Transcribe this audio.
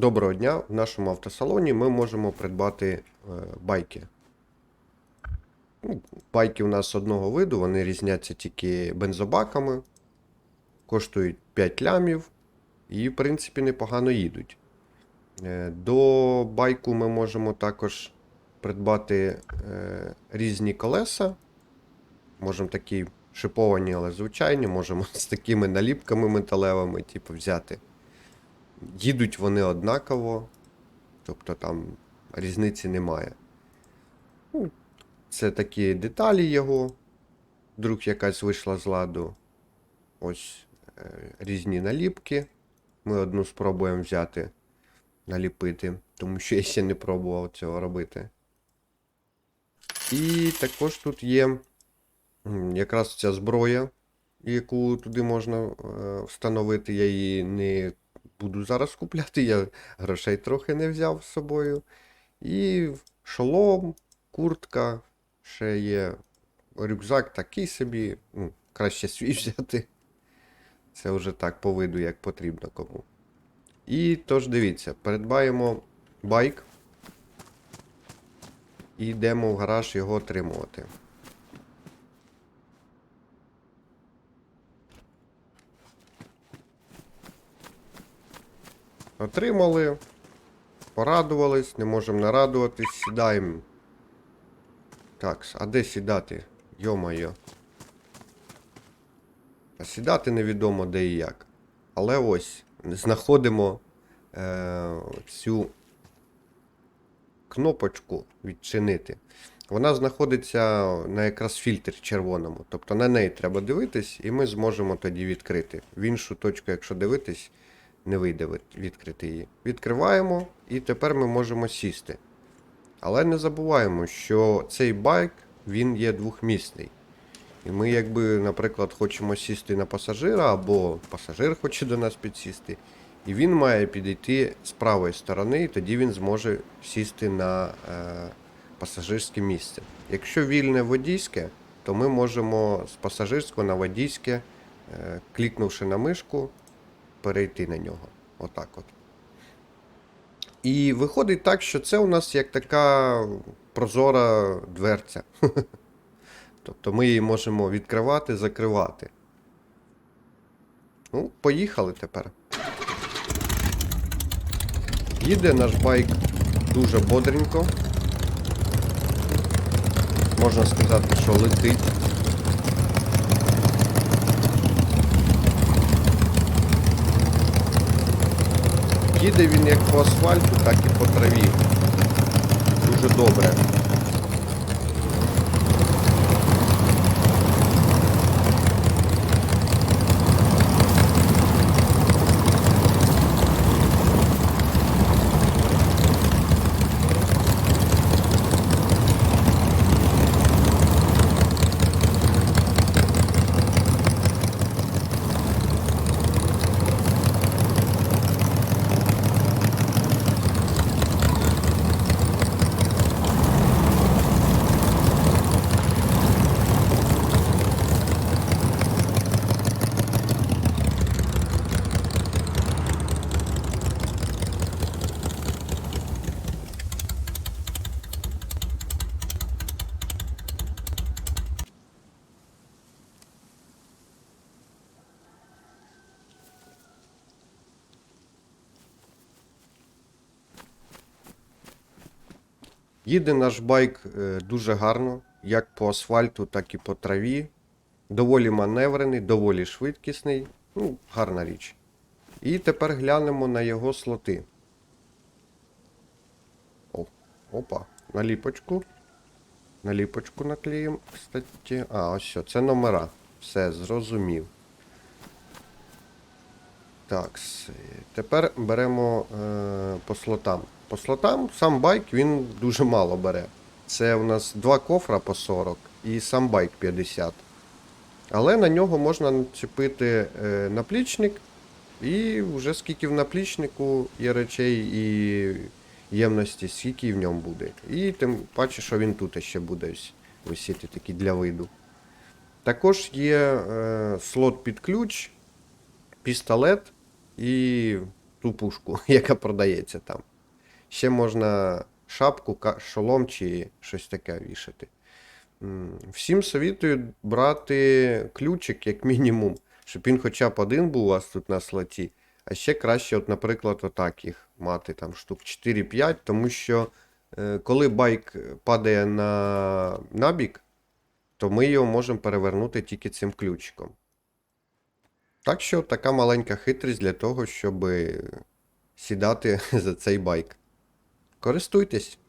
Доброго дня! В нашому автосалоні ми можемо придбати е, байки. Ну, Байки у нас одного виду, вони різняться тільки бензобаками, коштують 5 лямів і, в принципі, непогано їдуть. Е, До байку ми можемо також придбати е, різні колеса. Можемо такі шиповані, але звичайні, можемо з такими наліпками металевими, типу, взяти. Їдуть вони однаково, тобто там різниці немає. Ну, Це такі деталі його. Вдруг якась вийшла з ладу. Ось е, різні наліпки. Ми одну спробуємо взяти, наліпити, тому що я ще не пробував цього робити. І також тут є якраз ця зброя, яку туди можна е, встановити. Я її не буду зараз купляти, я грошей трохи не взяв з собою. І шолом, куртка, ще є рюкзак такий собі. Ну, краще свій взяти. Це вже так по виду, як потрібно кому. І тож дивіться, передбаємо байк. І йдемо в гараж його отримувати. Отримали, порадувались, не можемо нарадуватись, сідаємо. Так, а де сідати? Йо-моє. А сідати невідомо де і як. Але ось знаходимо е, цю кнопочку відчинити. Вона знаходиться на якраз фільтрі червоному. Тобто на неї треба дивитись, і ми зможемо тоді відкрити. В іншу точку, якщо дивитись, не вийде відкрити її. Відкриваємо, і тепер ми можемо сісти. Але не забуваємо, що цей байк він є двохмісний. І ми, якби, наприклад, хочемо сісти на пасажира, або пасажир хоче до нас підсісти, і він має підійти з правої сторони, і тоді він зможе сісти на е, пасажирське місце. Якщо вільне водійське, то ми можемо з пасажирського на водійське, е, клікнувши на мишку, перейти на нього. Отак от. І виходить так, що це у нас як така прозора дверця. Тобто ми її можемо відкривати, закривати. Ну, поїхали тепер. Їде наш байк дуже бодренько. Можна сказати, що летить. Їде він як по асфальту, так і по траві. Дуже добре. Їде наш байк е, дуже гарно, як по асфальту, так і по траві. Доволі маневрений, доволі швидкісний. Ну, гарна річ. І тепер глянемо на його слоти. О, опа, наліпочку. Наліпочку наклеїмо, кстати. А, ось що, це номера. Все, зрозумів. Так, тепер беремо е, по слотам. По слотам сам байк він дуже мало бере. Це у нас два кофра по 40 і сам байк 50. Але на нього можна начепити е, наплічник, і вже скільки в наплічнику є речей і ємності, скільки в ньому буде. І тим паче, що він тут ще буде висіти такий для виду. Також є е, слот під ключ, пістолет і ту пушку, яка продається там. Ще можна шапку, шолом чи щось таке вішати. Всім совітую брати ключик, як мінімум, щоб він хоча б один був у вас тут на слоті. А ще краще, от, наприклад, отак їх мати там штук 4-5, тому що е, коли байк падає на набік, то ми його можемо перевернути тільки цим ключиком. Так що така маленька хитрість для того, щоб сідати за цей байк. Користуйтесь.